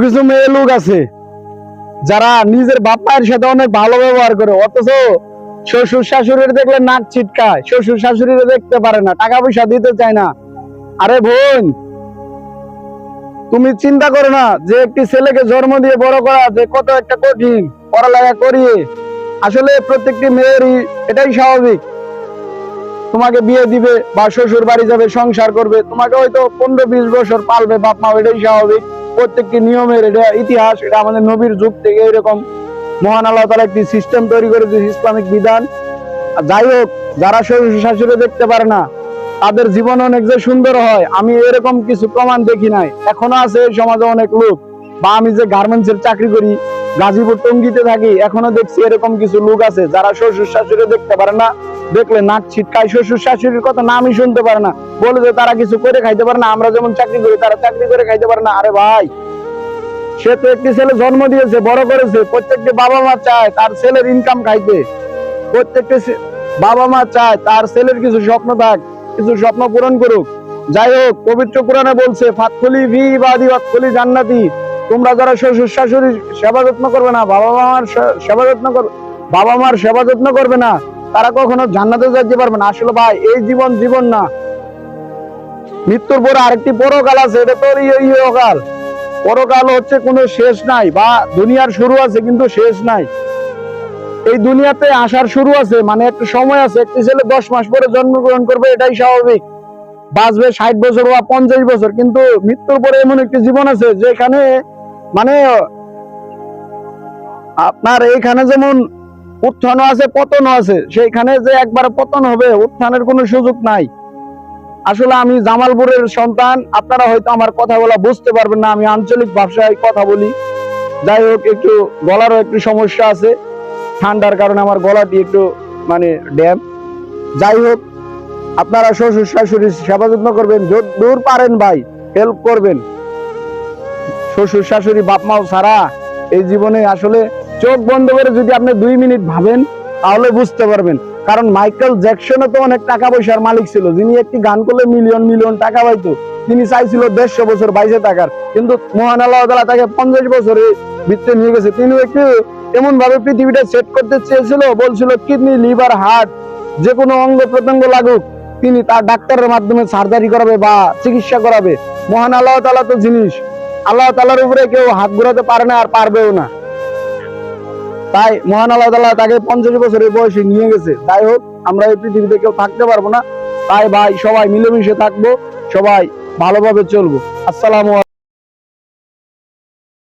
কিছু মেয়ে লোক আছে, যারা নিজের বাপ মায়ের সাথে অনেক ভালো ব্যবহার করে, অথচ শ্বশুর শাশুড়ির দেখলে নাক ছিটকায়, শ্বশুর শাশুড়িরে দেখতে পারে না, টাকা পয়সা দিতে চায় না। আরে বোন, তুমি চিন্তা করো না, যে একটি ছেলেকে জন্ম দিয়ে বড় করা, যে কত একটা কঠিন পড়ালেখা করিয়ে, আসলে প্রত্যেকটি মেয়েরই এটাই স্বাভাবিক। তোমাকে বিয়ে দিবে বা শ্বশুর বাড়ি যাবে, সংসার করবে, তোমাকে হয়তো পনেরো বিশ বছর পালবে বাপ মা এটাই স্বাভাবিক। প্রত্যেকটি নিয়মের এটা ইতিহাস, এটা আমাদের নবীর যুগ থেকে এরকম মহান আল্লাহ তালা একটি সিস্টেম তৈরি করে দিয়েছে ইসলামিক বিধান। যাই হোক, যারা শ্বশুর শাশুড়ি দেখতে পারে না, তাদের জীবন অনেক যে সুন্দর হয়, আমি এরকম কিছু প্রমাণ দেখি নাই। এখনও আছে এই সমাজে অনেক লোক, বা আমি যে গার্মেন্টসের চাকরি করি, গাজীপুর টঙ্গিতে থাকি, এখনও দেখছি এরকম কিছু লোক আছে, যারা শ্বশুর শাশুড়ি দেখতে পারে না দেখলে নাক ছিটকায়, শ্বশুর শাশুড়ির কথা নামই শুনতে পারে না। বলে যে তারা কিছু করে খাইতে পারে না, আমরা যেমন চাকরি করি, তারা চাকরি করে খাইতে পারে না। আরে ভাই, সে তো একটি ছেলে জন্ম দিয়েছে, বড় করেছে, প্রত্যেকটি বাবা মা চায় তার ছেলের ইনকাম খাইতে। প্রত্যেকটি বাবা মা চায় তার ছেলের কিছু স্বপ্ন থাক, কিছু স্বপ্ন পূরণ করুক। যাই হোক, পবিত্র কোরআনে বলছে, ফাতখলি ভি বাদি ফাতখলি জান্নাতি। তোমরা যারা শ্বশুর শাশুড়ির সেবা যত্ন করবে না, বাবা মার সেবা যত্ন করবে বাবা মার সেবা যত্ন করবে না তারা কখনো জান্নাতে যেতে পারবে না। আসলে ভাই, এই জীবন জীবন না। মৃত্যুর পরে আরেকটি পরকাল আছে, এটা তো ইয়- ইহকাল পরকাল হচ্ছে কোনো শেষ নাই, বা দুনিয়ার শুরু আছে কিন্তু শেষ নাই। এই দুনিয়াতে আসার শুরু আছে মানে একটা সময় আছে, একটি ছেলে দশ মাস পরে জন্মগ্রহণ করবে, এটাই স্বাভাবিক। বাঁচবে ষাট বছর বা পঞ্চাশ বছর, কিন্তু মৃত্যুর পরে এমন একটি জীবন আছে, যেখানে মানে আপনার এইখানে যেমন উত্থানও আছে, পতনও আছে। সেইখানে যে একবার পতন হবে, উত্থানের কোনো সুযোগ নাই। আসলে আমি জামালপুরের সন্তান, আপনারা হয়তো আমার কথা বলা বুঝতে পারবেন না, আমি আঞ্চলিক ভাষায় কথা বলি। যাই হোক, একটু গলারও একটু সমস্যা আছে। ঠান্ডার কারণে আমার গলাটি একটু মানে ড্যাম। যাই হোক, আপনারা শ্বশুর শাশুড়ির সেবা যত্ন করবেন দূর পারেন ভাই হেল্প করবেন। শ্বশুর শাশুড়ি বাপ মাও ছাড়া এই জীবনে আসলে চোখ বন্ধ করে যদি আপনি দুই মিনিট ভাবেন, তাহলে বুঝতে পারবেন। কারণ মাইকেল জ্যাকসনও তো অনেক টাকা পয়সার মালিক ছিল। যিনি একটি গান করলে মিলিয়ন মিলিয়ন টাকা পাইতো। তিনি চাইছিল দেড়শো বছর বাইশে টাকার কিন্তু মহান আল্লাহ তাকে পঞ্চাশ বছরে বৃত্তে নিয়ে গেছে। তিনি একটু এমন ভাবে পৃথিবীটা সেট করতে চেয়েছিল, বলছিল কিডনি লিভার হার্ট যে কোনো অঙ্গ প্রত্যঙ্গ লাগুক, তিনি তার ডাক্তারের মাধ্যমে সার্জারি করাবে বা চিকিৎসা করাবে। মহান আল্লাহ তালা তো জিনিস। আল্লাহ তালার উপরে কেউ হাত ঘুরাতে পারে না আর পারবেও না। তাই মহান আল্লাহ তালা তাকে পঞ্চাশ বছরের বয়সে নিয়ে গেছে। যাই হোক, আমরা এই পৃথিবীতে কেউ থাকতে পারব না। তাই ভাই, সবাই মিলেমিশে থাকব, সবাই ভালোভাবে চলবো। আসসালামু